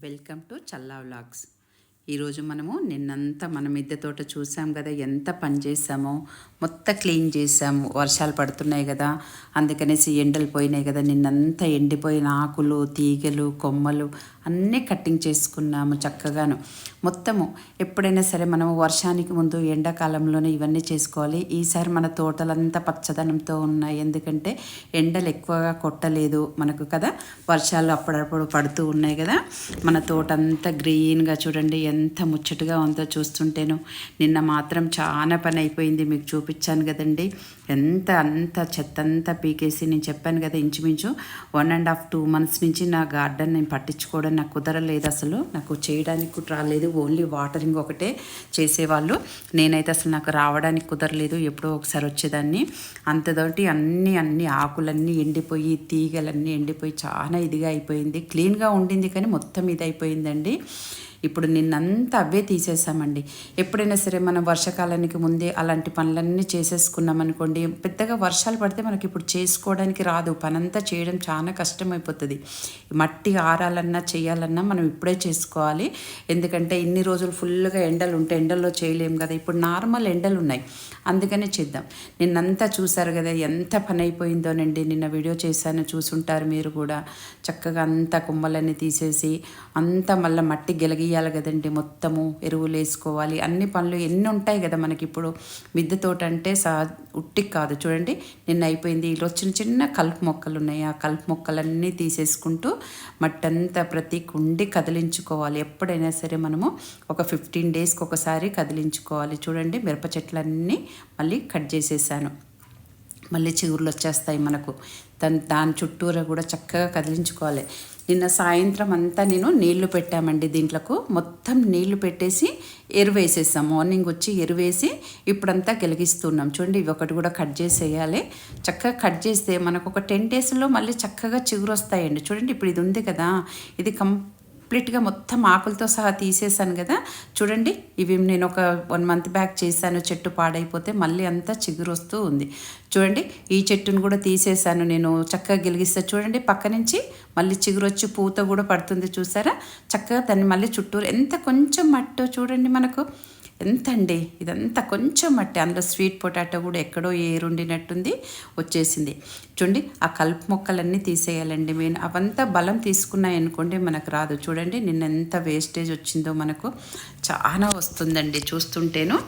Welcome to Challa vlogs. ఈరోజు మనము నిన్నంతా మన మిద్దె తోట చూసాం కదా ఎంత పని చేసామో మొత్తం క్లీన్ చేసాము వర్షాలు పడుతున్నాయి కదా అందుకనేసి ఎండలు పోయినాయి కదా నిన్నంతా ఎండిపోయిన ఆకులు తీగలు కొమ్మలు అన్నీ కట్టింగ్ చేసుకున్నాము చక్కగాను. మొత్తము ఎప్పుడైనా సరే మనము వర్షానికి ముందు ఎండాకాలంలోనే ఇవన్నీ చేసుకోవాలి. ఈసారి మన తోటలంతా పచ్చదనంతో ఉన్నాయి. ఎందుకంటే ఎండలు ఎక్కువగా కొట్టలేదు మనకు కదా. వర్షాలు అప్పుడప్పుడు పడుతూ ఉన్నాయి కదా. మన తోట అంతా గ్రీన్గా చూడండి ఎంత ముచ్చటగా ఉందో చూస్తుంటేను. నిన్న మాత్రం చాలా పని అయిపోయింది. మీకు చూపించాను కదండి. ఎంత అంత చెత్త అంతా పీకేసి నేను చెప్పాను కదా ఇంచుమించు one and half two months నుంచి నా గార్డెన్ నేను పట్టించుకోవడం నాకు కుదరలేదు అసలు. నాకు చేయడానికి రాలేదు. ఓన్లీ వాటరింగ్ ఒకటే చేసేవాళ్ళు. నేనైతే అసలు నాకు రావడానికి కుదరలేదు. ఎప్పుడో ఒకసారి వచ్చేదాన్ని. అంతతోటి అన్నీ అన్ని ఆకులన్నీ ఎండిపోయి తీగలన్నీ ఎండిపోయి చాలా ఇదిగా అయిపోయింది. క్లీన్గా ఉండింది కానీ మొత్తం ఇది అయిపోయిందండి ఇప్పుడు నిన్నంతా అవే తీసేసామండి. ఎప్పుడైనా సరే మనం వర్షాకాలానికి ముందే అలాంటి పనులన్నీ చేసేసుకున్నాం అనుకోండి పెద్దగా వర్షాలు పడితే మనకి ఇప్పుడు చేసుకోవడానికి రాదు. పనంతా చేయడం చాలా కష్టమైపోతుంది. మట్టి ఆరాలన్నా చేయాలన్నా మనం ఇప్పుడే చేసుకోవాలి. ఎందుకంటే ఇన్ని రోజులు ఫుల్గా ఎండలు ఉంటే ఎండల్లో చేయలేము కదా. ఇప్పుడు నార్మల్ ఎండలు ఉన్నాయి. అందుకనే చేద్దాం. నిన్నంతా చూసారు కదా ఎంత పని అయిపోయిందోనండి నిన్న వీడియో చేశాను చూసుంటారు మీరు కూడా. చక్కగా అంతా కొమ్మలన్నీ తీసేసి అంతా మళ్ళీ మట్టి గెలగియాలి కదండి. మొత్తము ఎరువులు వేసుకోవాలి. అన్ని పనులు ఎన్ని ఉంటాయి కదా మనకి ఇప్పుడు. మిద్దె తోట అంటే సా ఉట్టి కాదు. చూడండి నిన్న అయిపోయింది. ఈరోజు చిన్న చిన్న కలుపు మొక్కలు ఉన్నాయి. ఆ కలుపు మొక్కలన్నీ తీసేసుకుంటూ మట్టంతా ప్రతి కుండి కదిలించుకోవాలి. ఎప్పుడైనా సరే మనము ఒక ఫిఫ్టీన్ డేస్కి ఒకసారి కదిలించుకోవాలి. చూడండి మిరప చెట్లన్నీ మళ్ళీ కట్ చేసేసాను. మళ్ళీ చిగురులు వచ్చేస్తాయి మనకు. దాని దాని చుట్టూరా కూడా చక్కగా కదిలించుకోవాలి. నిన్న సాయంత్రం అంతా నేను నీళ్ళు పెట్టామండి దీంట్లకు. మొత్తం నీళ్ళు పెట్టేసి ఎరువు వేసేసాం. మార్నింగ్ వచ్చి ఎరువేసి ఇప్పుడంతా గెలిగిస్తున్నాం. చూడండి ఇవి ఒకటి కూడా కట్ చేసేయాలి. చక్కగా కట్ చేస్తే మనకు ఒక టెన్ డేస్లో మళ్ళీ చక్కగా చిగురు వస్తాయండి చూడండి ఇప్పుడు ఇది ఉంది కదా. ఇది కం కంప్లీట్గా మొత్తం ఆకులతో సహా తీసేసాను కదా. చూడండి ఇవి నేను ఒక వన్ మంత్ బ్యాక్ చేశాను. చెట్టు పాడైపోతే మళ్ళీ అంతా చిగురు వస్తూ ఉంది. చూడండి ఈ చెట్టును కూడా తీసేసాను నేను. చక్కగా గెలిగిస్తే చూడండి పక్క నుంచి మళ్ళీ చిగురు వచ్చి పూత కూడా పడుతుంది చూసారా? చక్కగా దాన్ని మళ్ళీ చుట్టూరు ఎంత కొంచెం మట్టో చూడండి మనకు. ఎంత అండి ఇదంతా కొంచెం మట్టి. అందులో స్వీట్ పొటాటో కూడా ఎక్కడో ఏరుండినట్టుంది వచ్చేసింది. చూడండి ఆ కలుపు మొక్కలన్నీ తీసేయాలండి మెయిన్. అవంతా బలం తీసుకున్నాయి అనుకోండి మనకు రాదు. చూడండి నిన్న ఎంత వేస్టేజ్ వచ్చిందో మనకు. చాలా వస్తుందండి చూస్తుంటేను.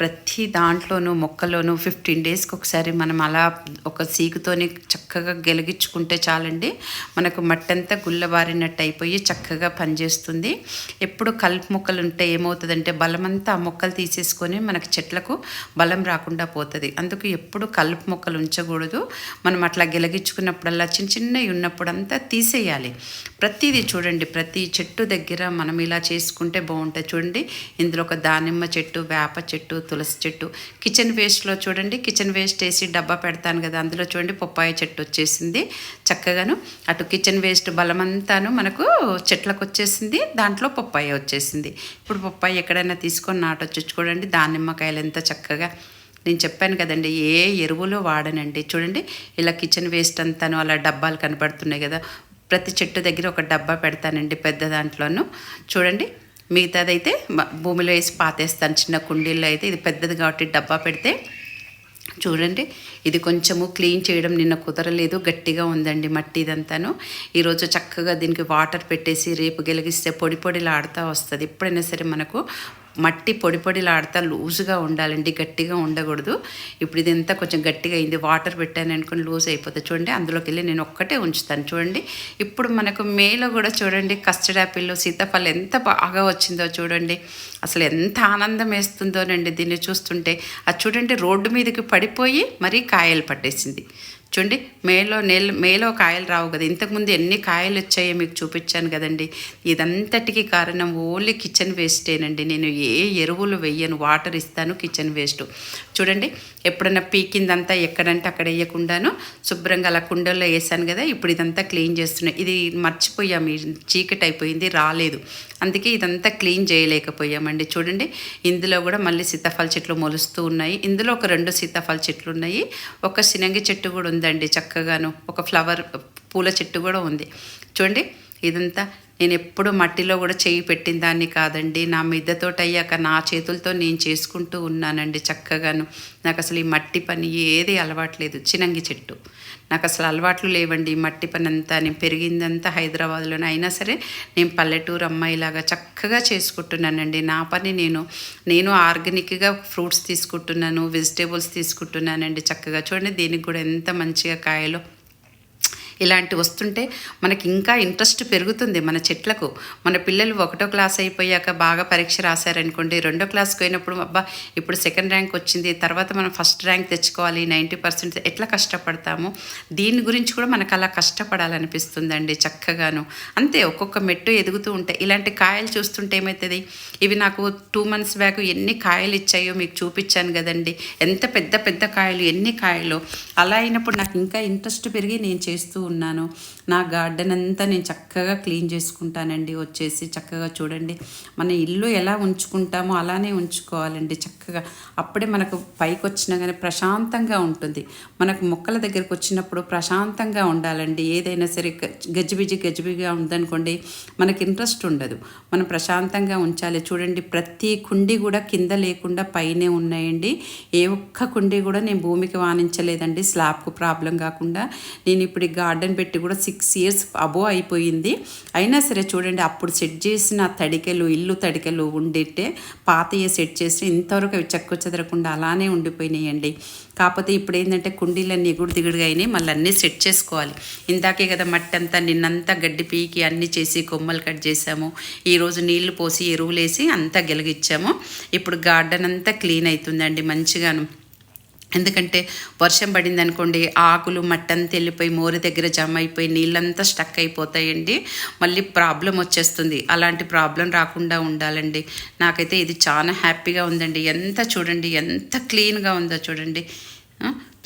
ప్రతి దాంట్లోనూ మొక్కలోనూ ఫిఫ్టీన్ డేస్కి ఒకసారి మనం అలా ఒక సీకుతోని చక్కగా గెలిగించుకుంటే చాలండి. మనకు మట్టంతా గుల్లబారినట్టు అయిపోయి చక్కగా పనిచేస్తుంది. ఎప్పుడు కలుపు మొక్కలు ఉంటే ఏమవుతుందంటే బలమంతా ఆ మొక్కలు తీసేసుకొని మనకు చెట్లకు బలం రాకుండా పోతుంది. అందుకు ఎప్పుడు కలుపు మొక్కలు ఉంచకూడదు. మనం అట్లా గెలిగించుకున్నప్పుడల్లా చిన్న చిన్నవి ఉన్నప్పుడంతా తీసేయాలి. ప్రతిదీ చూడండి ప్రతి చెట్టు దగ్గర మనం ఇలా చేసుకుంటే బాగుంటుంది. చూడండి ఇందులో ఒక దానిమ్మ చెట్టు వేప చెట్టు తులసి చెట్టు. కిచెన్ వేస్ట్లో చూడండి కిచెన్ వేస్ట్ వేసి డబ్బా పెడతాను కదా అందులో చూడండి పప్పాయ చెట్టు వచ్చేసింది చక్కగాను. అటు కిచెన్ వేస్ట్ బలమంతాను మనకు చెట్లకు వచ్చేసింది దాంట్లో పప్పాయ వచ్చేసింది. ఇప్పుడు పప్పాయ ఎక్కడైనా తీసుకొని నాటొచ్చు చూడండి దానిమ్మకాయలు ఎంత చక్కగా. నేను చెప్పాను కదండి ఏ ఎరువులు వాడనండి. చూడండి ఇలా కిచెన్ వేస్ట్ అంతాను అలా డబ్బాలు కనపడుతున్నాయి కదా ప్రతి చెట్టు దగ్గర ఒక డబ్బా పెడతానండి పెద్ద దాంట్లోనూ. చూడండి మిగతాదైతే భూమిలో వేసి పాతేస్తాను. చిన్న కుండీల్లో అయితే ఇది పెద్దది కాబట్టి డబ్బా పెడితే చూడండి ఇది కొంచెము క్లీన్ చేయడం నిన్న కుదరలేదు. గట్టిగా ఉందండి మట్టి ఇదంతాను. ఈరోజు చక్కగా దీనికి వాటర్ పెట్టేసి రేపు గెలిగిస్తే పొడి పొడిలాడుతూ వస్తుంది. ఎప్పుడైనా సరే మనకు మట్టి పొడి పొడిలాడుతా లూజుగా ఉండాలండి గట్టిగా ఉండకూడదు. ఇప్పుడు ఇది ఎంత కొంచెం గట్టిగా అయింది వాటర్ పెట్టాను అనుకుని లూజ్ అయిపోతుంది. చూడండి అందులోకి వెళ్ళి నేను ఒక్కటే ఉంచుతాను. చూడండి ఇప్పుడు మనకు మేలో కూడా చూడండి కస్టర్డ్ యాపిల్ సీతాఫలం ఎంత బాగా వచ్చిందో చూడండి. అసలు ఎంత ఆనందం వేస్తుందోనండి దీన్ని చూస్తుంటే. అది చూడండి రోడ్డు మీదకి పడిపోయి మరీ కాయలు పట్టేసింది. చూడండి మేలో నెల మేలో కాయలు రావు కదా. ఇంతకుముందు ఎన్ని కాయలు వచ్చాయో మీకు చూపించాను కదండి. ఇదంతటికి కారణం ఓన్లీ కిచెన్ వేస్టేనండి. నేను ఏ ఎరువులు వెయ్యను వాటర్ ఇస్తాను కిచెన్ వేస్ట్. చూడండి ఎప్పుడైనా పీకిందంతా ఎక్కడంటే అక్కడ వేయకుండాను శుభ్రంగా అలా కుండల్లో వేసాను కదా ఇప్పుడు ఇదంతా క్లీన్ చేస్తున్నాయి ఇది మర్చిపోయాము చీకటి అయిపోయింది రాలేదు. అందుకే ఇదంతా క్లీన్ చేయలేకపోయామండి. చూడండి ఇందులో కూడా మళ్ళీ సీతాఫల చెట్లు మొలుస్తూ ఉన్నాయి. ఇందులో ఒక రెండు సీతాఫల చెట్లు ఉన్నాయి. ఒక సినంగి చెట్టు కూడా ఉందండి చక్కగాను. ఒక ఫ్లవర్ పూల చెట్టు కూడా ఉంది. చూడండి ఇదంతా నేను ఎప్పుడు మట్టిలో కూడా చేయి పెట్టిన దాన్ని కాదండి. నా మిద్దతోటి అయ్యాక నా చేతులతో నేను చేసుకుంటూ ఉన్నానండి చక్కగాను. నాకు అసలు ఈ మట్టి పని ఏది అలవాట్లేదు చినంగి చెట్టు. నాకు అసలు అలవాట్లు లేవండి. ఈ మట్టి పని అంతా నేను పెరిగిందంతా హైదరాబాద్లోనే. అయినా సరే నేను పల్లెటూరు అమ్మాయిలాగా చక్కగా చేసుకుంటున్నానండి. నా పని నేను నేను ఆర్గానిక్గా ఫ్రూట్స్ తీసుకుంటున్నాను వెజిటేబుల్స్ తీసుకుంటున్నానండి చక్కగా. చూడండి దీనికి కూడా ఎంత మంచిగా కాయలో ఇలాంటి వస్తుంటే మనకి ఇంకా ఇంట్రెస్ట్ పెరుగుతుంది మన చెట్లకు. మన పిల్లలు ఒకటో క్లాస్ అయిపోయాక బాగా పరీక్ష రాశారనుకోండి రెండో క్లాస్కి పోయినప్పుడు అబ్బా ఇప్పుడు సెకండ్ ర్యాంక్ వచ్చింది తర్వాత మనం ఫస్ట్ ర్యాంక్ తెచ్చుకోవాలి నైంటీ పర్సెంట్ ఎట్లా కష్టపడతాము? దీని గురించి కూడా మనకు అలా కష్టపడాలనిపిస్తుందండి చక్కగాను. అంతే ఒక్కొక్క మెట్టు ఎదుగుతూ ఉంటాయి ఇలాంటి కాయలు చూస్తుంటే ఏమవుతుంది ఇవి నాకు టూ మంత్స్ బ్యాక్ ఎన్ని కాయలు ఇచ్చాయో మీకు చూపించాను కదండి. ఎంత పెద్ద పెద్ద కాయలు ఎన్ని కాయలు? అలా అయినప్పుడు నాకు ఇంకా ఇంట్రెస్ట్ పెరిగి నేను చేస్తూ ఉన్నాను నా గార్డెన్ అంతా నేను చక్కగా క్లీన్ చేసుకుంటానండి. వచ్చేసి చక్కగా చూడండి. మన ఇల్లు ఎలా ఉంచుకుంటామో అలానే ఉంచుకోవాలండి చక్కగా. అప్పుడే మనకు పైకి వచ్చినా కానీ ప్రశాంతంగా ఉంటుంది. మనకు మొక్కల దగ్గరకు వచ్చినప్పుడు ప్రశాంతంగా ఉండాలండి. ఏదైనా సరే గజిబిజి గజిబిజిగా ఉందనుకోండి మనకి ఇంట్రెస్ట్ ఉండదు. మనం ప్రశాంతంగా ఉంచాలి. చూడండి ప్రతి కుండి కూడా కింద లేకుండా పైనే ఉన్నాయండి. ఏ ఒక్క కుండి కూడా నేను భూమికి వాణించలేదండి. స్లాబ్కు ప్రాబ్లం కాకుండా. నేను ఇప్పుడు గార్డెన్ పెట్టి కూడా సిక్స్ సిక్స్ ఇయర్స్ అబో అయిపోయింది. అయినా సరే చూడండి అప్పుడు సెట్ చేసిన తడికెలు ఇల్లు తడికెలు ఉండిట్టే పాతయ్య సెట్ చేసి ఇంతవరకు అవి చెక్కు చెదరకుండా అలానే ఉండిపోయినాయండి. కాకపోతే ఇప్పుడు ఏంటంటే కుండీలన్నీ ఎగుడు దిగుడుగా అయినాయి మళ్ళీ అన్నీ సెట్ చేసుకోవాలి. ఇందాకే కదా మట్టి అంతా నిన్నంతా గడ్డి పీకి అన్నీ చేసి కొమ్మలు కట్ చేసాము. ఈరోజు నీళ్ళు పోసి ఎరువులేసి అంతా గెలిగిచ్చాము. ఇప్పుడు గార్డెన్ అంతా క్లీన్ అవుతుందండి మంచిగాను. ఎందుకంటే వర్షం పడింది అనుకోండి ఆకులు మట్టంతా వెళ్ళిపోయి మోరి దగ్గర జమ అయిపోయి నీళ్ళంతా స్టక్ అయిపోతాయండి. మళ్ళీ ప్రాబ్లం వచ్చేస్తుంది. అలాంటి ప్రాబ్లం రాకుండా ఉండాలండి. నాకైతే ఇది చాలా హ్యాపీగా ఉందండి. ఎంత చూడండి ఎంత క్లీన్గా ఉందో చూడండి.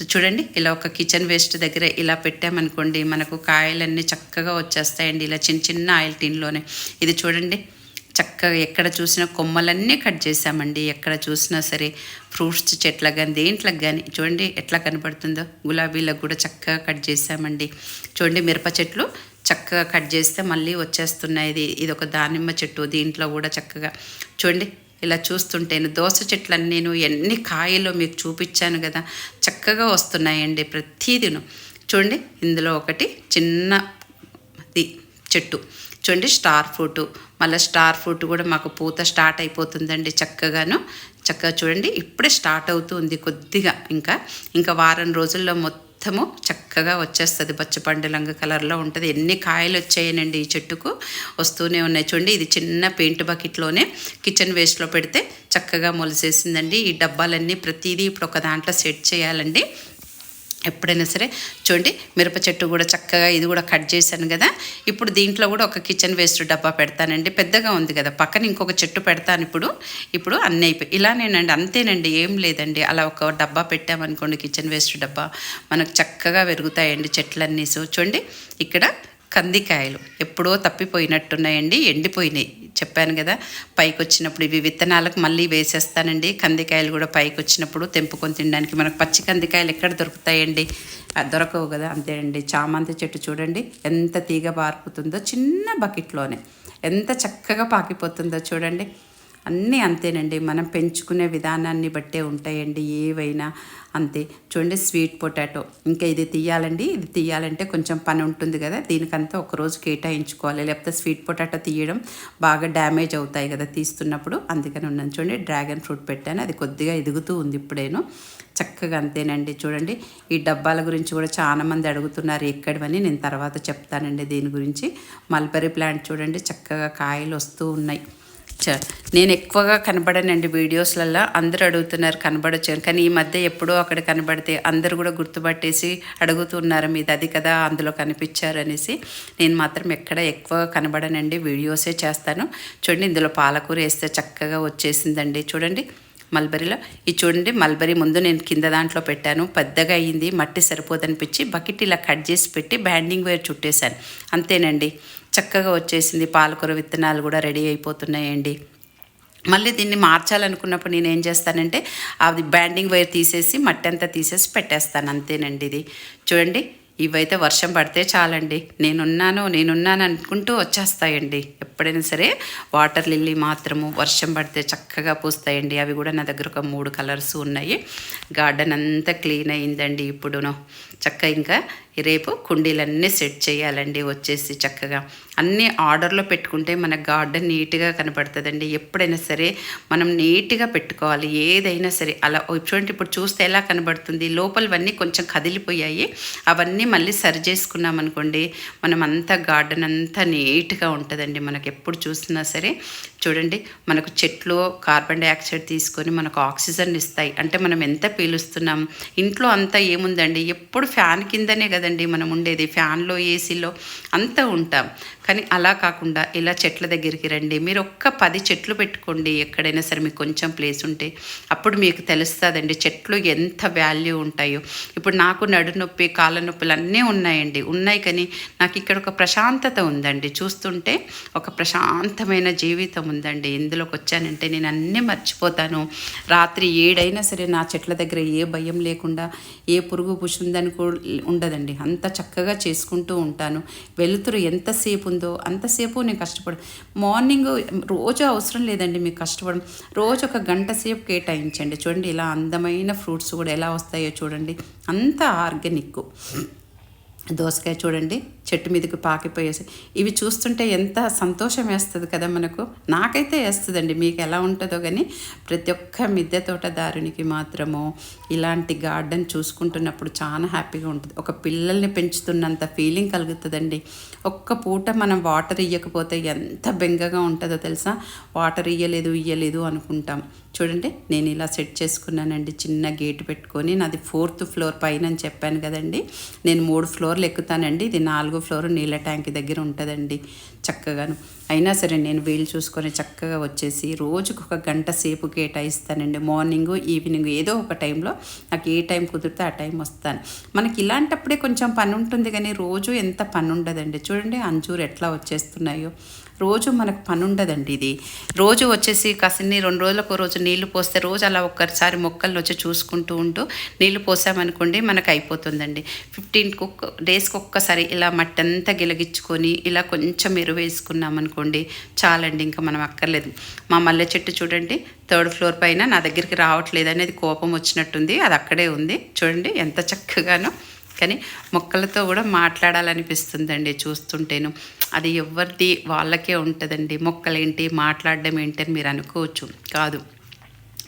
చూడండి ఇలా ఒక కిచెన్ వేస్ట్ దగ్గర ఇలా పెట్టామనుకోండి మనకు కాయలన్నీ చక్కగా వచ్చేస్తాయండి. ఇలా చిన్న చిన్న ఆయిల్ టిన్లోనే ఇది చూడండి. చక్కగా ఎక్కడ చూసినా కొమ్మలన్నీ కట్ చేసామండి ఎక్కడ చూసినా సరే ఫ్రూట్స్ చెట్లకు కానీ దేంట్లకు కానీ చూడండి ఎట్లా కనపడుతుందో. గులాబీలకు కూడా చక్కగా కట్ చేసామండి చూడండి మిరప చెట్లు చక్కగా కట్ చేస్తే మళ్ళీ వచ్చేస్తున్నాయి. ఇది ఇది ఒక దానిమ్మ చెట్టు. దీంట్లో కూడా చక్కగా చూడండి ఇలా చూస్తుంటేను దోస చెట్లన్నీ నేను ఎన్ని కాయలో మీకు చూపించాను కదా. చక్కగా వస్తున్నాయండి ప్రతిదినం. చూడండి ఇందులో ఒకటి చిన్న చెట్టు. చూడండి స్టార్ ఫ్రూట్. మళ్ళీ స్టార్ ఫ్రూట్ కూడా మాకు పూత స్టార్ట్ అయిపోతుందండి చక్కగాను. చక్కగా చూడండి ఇప్పుడే స్టార్ట్ అవుతుంది కొద్దిగా ఇంకా. ఇంకా వారం రోజుల్లో మొత్తము చక్కగా వచ్చేస్తుంది పచ్చపండు లంగ కలర్లో ఉంటుంది. ఎన్ని కాయలు వచ్చాయనండి ఈ చెట్టుకు? వస్తూనే ఉన్నాయి. చూడండి ఇది చిన్న పెయింట్ బకెట్లోనే కిచెన్ వేస్ట్లో పెడితే చక్కగా మొలిసేసిందండి. ఈ డబ్బాలన్నీ ప్రతిదీ ఇప్పుడు ఒక దాంట్లో సెట్ చేయాలండి. ఎప్పుడైనా సరే చూడండి మిరప చెట్టు కూడా చక్కగా ఇది కూడా కట్ చేశాను కదా. ఇప్పుడు దీంట్లో కూడా ఒక కిచెన్ వేస్ట్ డబ్బా పెడతానండి. పెద్దగా ఉంది కదా పక్కన ఇంకొక చెట్టు పెడతాను ఇప్పుడు. ఇప్పుడు అన్నీ అయిపోయి ఇలానేనండి అంతేనండి ఏం లేదండి. అలా ఒక డబ్బా పెట్టామనుకోండి కిచెన్ వేస్ట్ డబ్బా మనకు చక్కగా పెరుగుతాయండి చెట్లన్నీ. సో చూడండి ఇక్కడ కందికాయలు ఎప్పుడో తప్పిపోయినట్టున్నాయండి ఎండిపోయినాయి. చెప్పాను కదా పైకి వచ్చినప్పుడు ఇవి విత్తనాలకు మళ్ళీ వేసేస్తానండి. కందికాయలు కూడా పైకి వచ్చినప్పుడు తెంపుకొని తినడానికి మనకు పచ్చి కందికాయలు ఎక్కడ దొరుకుతాయండి? అది దొరకవు కదా అంతే అండి. చామంతి చెట్టు చూడండి ఎంత తీగ పారుతుందో చిన్న బకెట్లోనే. ఎంత చక్కగా పాకిపోతుందో చూడండి. అన్నీ అంతేనండి. మనం పెంచుకునే విధానాన్ని బట్టే ఉంటాయండి ఏవైనా అంతే. చూడండి స్వీట్ పొటాటో. ఇంకా ఇది తీయాలండి. ఇది తీయాలంటే కొంచెం పని ఉంటుంది కదా. దీనికంతా ఒక రోజు కేటాయించుకోవాలి. లేకపోతే స్వీట్ పొటాటో తీయడం బాగా డ్యామేజ్ అవుతాయి కదా తీస్తున్నప్పుడు. అందుకని ఉన్నాను. చూడండి డ్రాగన్ ఫ్రూట్ పెట్టాను. అది కొద్దిగా ఎదుగుతూ ఉంది ఇప్పుడేను. చక్కగా అంతేనండి. చూడండి ఈ డబ్బాల గురించి కూడా చాలా మంది అడుగుతున్నారు ఎక్కడివని. నేను తర్వాత చెప్తానండి దీని గురించి. మల్బరీ ప్లాంట్ చూడండి. చక్కగా కాయలు వస్తూ ఉన్నాయి. నేను ఎక్కువగా కనబడనండి వీడియోస్లలో అందరూ అడుగుతున్నారు కనబడొచ్చాను. కానీ ఈ మధ్య ఎప్పుడో అక్కడ కనబడితే అందరూ కూడా గుర్తుపట్టేసి అడుగుతున్నారు మీది అది కదా అందులో కనిపించారు అనేసి నేను మాత్రం ఎక్కడ ఎక్కువగా కనబడనండి వీడియోసే చేస్తాను. చూడండి ఇందులో పాలకూర వేస్తే చక్కగా వచ్చేసిందండి. చూడండి మల్బరీలో. ఇది చూడండి మల్బరీ ముందు నేను కింద దాంట్లో పెట్టాను. పెద్దగా అయ్యింది మట్టి సరిపోదనిపించి బకెట్ ఇలా కట్ చేసి పెట్టి బ్యాండింగ్ వేర్ చుట్టేశాను. అంతేనండి. చక్కగా వచ్చేసింది. పాలకూర విత్తనాలు కూడా రెడీ అయిపోతున్నాయండి. మళ్ళీ దీన్ని మార్చాలనుకున్నప్పుడు నేను ఏం చేస్తానంటే అది బ్యాండింగ్ వైర్ తీసేసి మట్టి అంతా తీసేసి పెట్టేస్తాను. అంతేనండి ఇది. చూడండి ఇవైతే వర్షం పడితే చాలండి. నేనున్నాను నేనున్నాను అనుకుంటూ వచ్చేస్తాయండి. ఎప్పుడైనా సరే వాటర్ లిల్లీ మాత్రము వర్షం పడితే చక్కగా పూస్తాయండి. అవి కూడా నా దగ్గర ఒక మూడు కలర్స్ ఉన్నాయి. గార్డెన్ అంతా క్లీన్ అయిందండి. ఇప్పుడును చక్క ఇంకా రేపు కుండీలన్నీ సెట్ చేయాలండి. వచ్చేసి చక్కగా అన్నీ ఆర్డర్లో పెట్టుకుంటే మన గార్డెన్ నీట్గా కనపడుతుందండి. ఎప్పుడైనా సరే మనం నీట్గా పెట్టుకోవాలి. ఏదైనా సరే అలా చూడండి ఇప్పుడు చూస్తే ఎలా కనబడుతుంది? లోపలవన్నీ కొంచెం కదిలిపోయాయి. అవన్నీ మళ్ళీ సరి చేసుకున్నామనుకోండి మనం అంతా గార్డెన్ అంతా నీట్గా ఉంటుందండి మనకి. ఎప్పుడు చూసినా సరే చూడండి మనకు చెట్లు కార్బన్ డైఆక్సైడ్ తీసుకొని మనకు ఆక్సిజన్ ఇస్తాయి. అంటే మనం ఎంత పీలుస్తున్నాం? ఇంట్లో అంతా ఏముందండి? ఎప్పుడు ఫ్యాన్ కిందనే కదండి మనం ఉండేది. ఫ్యాన్లో ఏసీలో అంతా ఉంటాం. కానీ అలా కాకుండా ఇలా చెట్ల దగ్గరికి రండి. మీరు ఒక్క పది చెట్లు పెట్టుకోండి ఎక్కడైనా సరే మీకు కొంచెం ప్లేస్ ఉంటే. అప్పుడు మీకు తెలుస్తుందండి చెట్లు ఎంత వాల్యూ ఉంటాయో. ఇప్పుడు నాకు నడు నొప్పి కాళ్ళ నొప్పులు అన్నీ ఉన్నాయండి. ఉన్నాయి కానీ నాకు ఇక్కడ ఒక ప్రశాంతత ఉందండి. చూస్తుంటే ఒక ప్రశాంతమైన జీవితం ఉందండి. ఇందులోకి వచ్చానంటే నేను అన్నీ మర్చిపోతాను. రాత్రి ఏడైనా సరే నా చెట్ల దగ్గర ఏ భయం లేకుండా ఏ పురుగు పుషుందని కూడా ఉండదండి. అంత చక్కగా చేసుకుంటూ ఉంటాను. వెలుతురు ఎంతసేపు ఉందో అంతసేపు నేను కష్టపడు మార్నింగ్ రోజు అవసరం లేదండి మీకు కష్టపడడం. రోజు ఒక గంట సేపు కేటాయించండి. చూడండి ఇలా అందమైన ఫ్రూట్స్ కూడా ఎలా వస్తాయో చూడండి. అంత ఆర్గానిక్. దోసకాయ చూడండి. చెట్టు మీదకి పాకిపోయేసి. ఇవి చూస్తుంటే ఎంత సంతోషం వేస్తుంది కదా మనకు. నాకైతే వేస్తుందండి మీకు ఎలా ఉంటుందో కానీ ప్రతి ఒక్క మిద్దె తోటదారునికి మాత్రము ఇలాంటి గార్డెన్ చూసుకుంటున్నప్పుడు చాలా హ్యాపీగా ఉంటుంది. ఒక పిల్లల్ని పెంచుతున్నంత ఫీలింగ్ కలుగుతుందండి. ఒక్క పూట మనం వాటర్ ఇయ్యకపోతే ఎంత బెంగగా ఉంటుందో తెలుసా? వాటర్ ఇయ్యలేదు ఇయ్యలేదు అనుకుంటాం. చూడండి నేను ఇలా సెట్ చేసుకున్నానండి. చిన్న గేట్ పెట్టుకొని నాది ఫోర్త్ ఫ్లోర్ పైన అని చెప్పాను కదండి. నేను మూడు ఫ్లోర్లు ఎక్కుతానండి. ఇది నాలుగు ఫ్లోర్ నీళ్ళ ట్యాంక్ దగ్గర ఉంటుందండి చక్కగాను. అయినా సరే నేను వీలు చూసుకొని చక్కగా వచ్చేసి రోజుకు ఒక గంట సేపు కేటాయిస్తానండి. మార్నింగ్ ఈవినింగ్ ఏదో ఒక టైంలో నాకు ఏ టైం కుదిరితే ఆ టైం వస్తాను. మనకి ఇలాంటప్పుడే కొంచెం పని ఉంటుంది కానీ రోజు ఎంత పని ఉండదండి. చూడండి అంజూరు ఎట్లా వచ్చేస్తున్నాయో. రోజు మనకు పని ఉండదండి ఇది. రోజు వచ్చేసి కాసిన్ని రెండు రోజులకు రోజు నీళ్ళు పోస్తే రోజు అలా ఒక్కసారి మొక్కలను వచ్చి చూసుకుంటూ ఉంటూ నీళ్ళు పోసామనుకోండి మనకు అయిపోతుందండి ఫిఫ్టీన్ కుక్ డేస్కి ఒక్కసారి ఇలా మట్టి అంతా గిలగించుకొని ఇలా కొంచెం ఎరువు వేసుకున్నామనుకోండి చాలండి ఇంకా మనం అక్కర్లేదు. మా మల్లె చెట్టు చూడండి థర్డ్ ఫ్లోర్ పైన నా దగ్గరికి రావట్లేదు అనేది కోపం వచ్చినట్టుంది అది అక్కడే ఉంది. చూడండి ఎంత చక్కగానో కానీ మొక్కలతో కూడా మాట్లాడాలనిపిస్తుందండి చూస్తుంటేను. అది ఎవరిది వాళ్ళకే ఉంటుందండి. మొక్కలేంటి? మాట్లాడడం ఏంటి అని మీరు అనుకోవచ్చు. కాదు.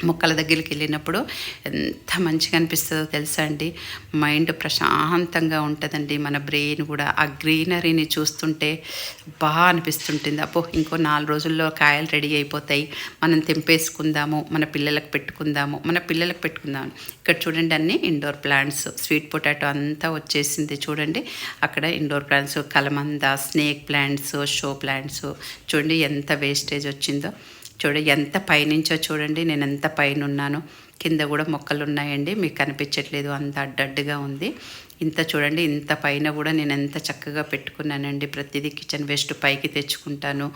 మొక్కల దగ్గరికి వెళ్ళినప్పుడు ఎంత మంచిగా అనిపిస్తుందో తెలుసా అండి? మైండ్ ప్రశాంతంగా ఉంటుందండి. మన బ్రెయిన్ కూడా ఆ గ్రీనరీని చూస్తుంటే బాగా అనిపిస్తుంటుంది. అపో ఇంకో నాలుగు రోజుల్లో కాయలు రెడీ అయిపోతాయి. మనం తెంపేసుకుందాము మన పిల్లలకు పెట్టుకుందాము మన పిల్లలకు పెట్టుకుందాము ఇక్కడ చూడండి అన్ని ఇండోర్ ప్లాంట్స్ స్వీట్ పొటాటో అంతా వచ్చేసింది చూడండి. అక్కడ ఇండోర్ ప్లాంట్స్ కలమంద స్నేక్ ప్లాంట్స్ షో ప్లాంట్స్ చూడండి ఎంత వేస్టేజ్ వచ్చిందో. చూడ ఎంత పైనుంచో చూడండి నేను ఎంత పైన ఉన్నాను కింద కూడా మొక్కలు ఉన్నాయండి మీకు కనిపించట్లేదు అంత అడ్డడ్డుగా ఉంది. ఇంత చూడండి ఇంత పైన కూడా నేను ఎంత చక్కగా పెట్టుకున్నానండి. ప్రతిదీ కిచెన్ వేస్ట్ పైకి తెచ్చుకుంటాను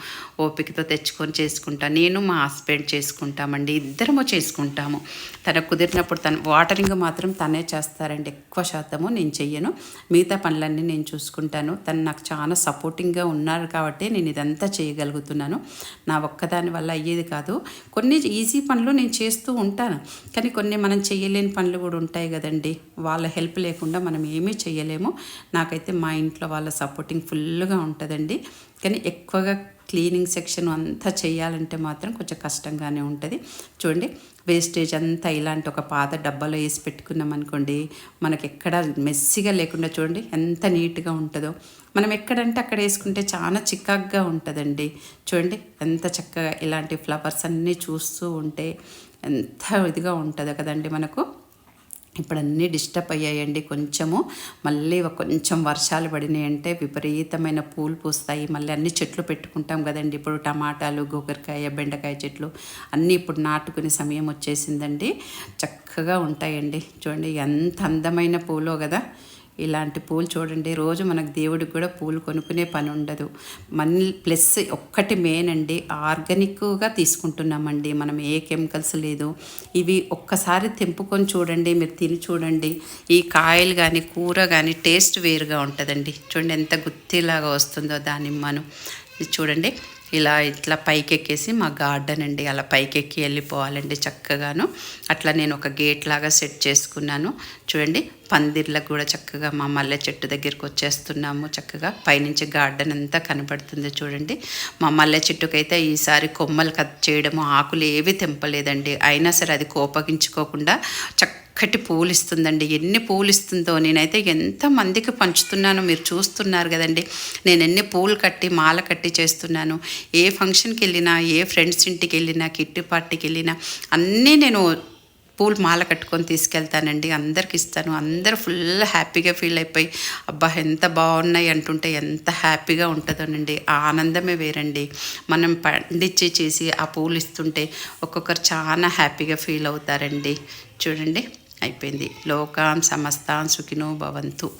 ఓపికతో తెచ్చుకొని చేసుకుంటాను నేను మా హస్బెండ్ చేసుకుంటామండి ఇద్దరము చేసుకుంటాము. తన కుదిరినప్పుడు తను వాటరింగ్ మాత్రం తనే చేస్తారండి. ఎక్కువ శాతము నేను చెయ్యను. మిగతా పనులన్నీ నేను చూసుకుంటాను. తను నాకు చాలా సపోర్టింగ్గా ఉన్నారు కాబట్టి నేను ఇదంతా చేయగలుగుతున్నాను. నా ఒక్కదాని వల్ల అయ్యేది కాదు. కొన్ని ఈజీ పనులు నేను చేస్తూ ఉంటాను. కానీ కొన్ని మనం చేయలేని పనులు కూడా ఉంటాయి కదండి. వాళ్ళ హెల్ప్ లేకుండా మనం ఏమీ చేయలేము నాకైతే మా ఇంట్లో వాళ్ళ సపోర్టింగ్ ఫుల్గా ఉంటుందండి. కానీ ఎక్కువగా క్లీనింగ్ సెక్షన్ అంతా చేయాలంటే మాత్రం కొంచెం కష్టంగానే ఉంటుంది. చూడండి వేస్టేజ్ అంతా ఇలాంటి ఒక పాత డబ్బాలో వేసి పెట్టుకున్నాం అనుకోండి మనకి ఎక్కడ మెస్సిగా లేకుండా చూడండి ఎంత నీట్గా ఉంటుందో. మనం ఎక్కడంటే అక్కడ వేసుకుంటే చాలా చికాగ్గా ఉంటుందండి. చూడండి ఎంత చక్కగా ఇలాంటి ఫ్లవర్స్ అన్నీ చూస్తూ ఉంటే ఎంత ఇదిగా ఉంటుందో కదండి మనకు. ఇప్పుడు అన్నీ డిస్టర్బ్ అయ్యాయండి కొంచెము. మళ్ళీ కొంచెం వర్షాలు పడినాయి అంటే విపరీతమైన పూలు పూస్తాయి. మళ్ళీ అన్ని చెట్లు పెట్టుకుంటాం కదండి. ఇప్పుడు టమాటాలు గోకరకాయ బెండకాయ చెట్లు అన్నీ ఇప్పుడు నాటుకునే సమయం వచ్చేసిందండి. చక్కగా ఉంటాయండి. చూడండి ఎంత అందమైన పూలో కదా. ఇలాంటి పూలు చూడండి. రోజు మనకు దేవుడికి కూడా పూలు కొనుక్కునే పని ఉండదు. మన ప్లస్ ఒక్కటి మెయిన్ అండి ఆర్గానిక్గా తీసుకుంటున్నామండి. మనం ఏ కెమికల్స్ లేదు. ఇవి ఒక్కసారి తెంపుకొని చూడండి మీరు తిని చూడండి. ఈ కాయలు కానీ కూర కానీ టేస్ట్ వేరుగా ఉంటుందండి. చూడండి ఎంత గుత్తిలాగా వస్తుందో దానిమ్మను. ఇది చూడండి. ఇలా ఇట్లా పైకెక్కేసి మా గార్డెన్ అండి అలా పైకెక్కి వెళ్ళిపోవాలండి చక్కగాను. అట్లా నేను ఒక గేట్ లాగా సెట్ చేసుకున్నాను. చూడండి పందిర్లకు కూడా చక్కగా మా మల్లె చెట్టు దగ్గరికి వచ్చేస్తున్నాము చక్కగా. పైనుంచి గార్డెన్ అంతా కనబడుతుంది చూడండి. మా మల్లె చెట్టుకైతే ఈసారి కొమ్మలు కట్ చేయడము ఆకులు ఏవి తెంపలేదండి. అయినా సరే అది కోపగించుకోకుండా చక్క చక్కటి పూలు ఇస్తుందండి ఎన్ని పూలు ఇస్తుందో నేనైతే ఎంతమందికి పంచుతున్నానో మీరు చూస్తున్నారు కదండి. నేను ఎన్ని పూలు కట్టి మాల కట్టి చేస్తున్నాను. ఏ ఫంక్షన్కి వెళ్ళినా ఏ ఫ్రెండ్స్ ఇంటికి వెళ్ళినా కిట్టి పార్టీకి వెళ్ళినా అన్నీ నేను పూలు మాల కట్టుకొని తీసుకెళ్తానండి. అందరికి ఇస్తాను. అందరు ఫుల్ హ్యాపీగా ఫీల్ అయిపోయి అబ్బా ఎంత బాగున్నాయి అంటుంటే ఎంత హ్యాపీగా ఉంటుందోనండి. ఆ ఆనందమే వేరండి. మనం పండించి చేసి ఆ పూలు ఇస్తుంటే ఒక్కొక్కరు చాలా హ్యాపీగా ఫీల్ అవుతారండి. చూడండి. అయిపోయింది. లోకాం సమస్తాం సుఖినో భవంతు.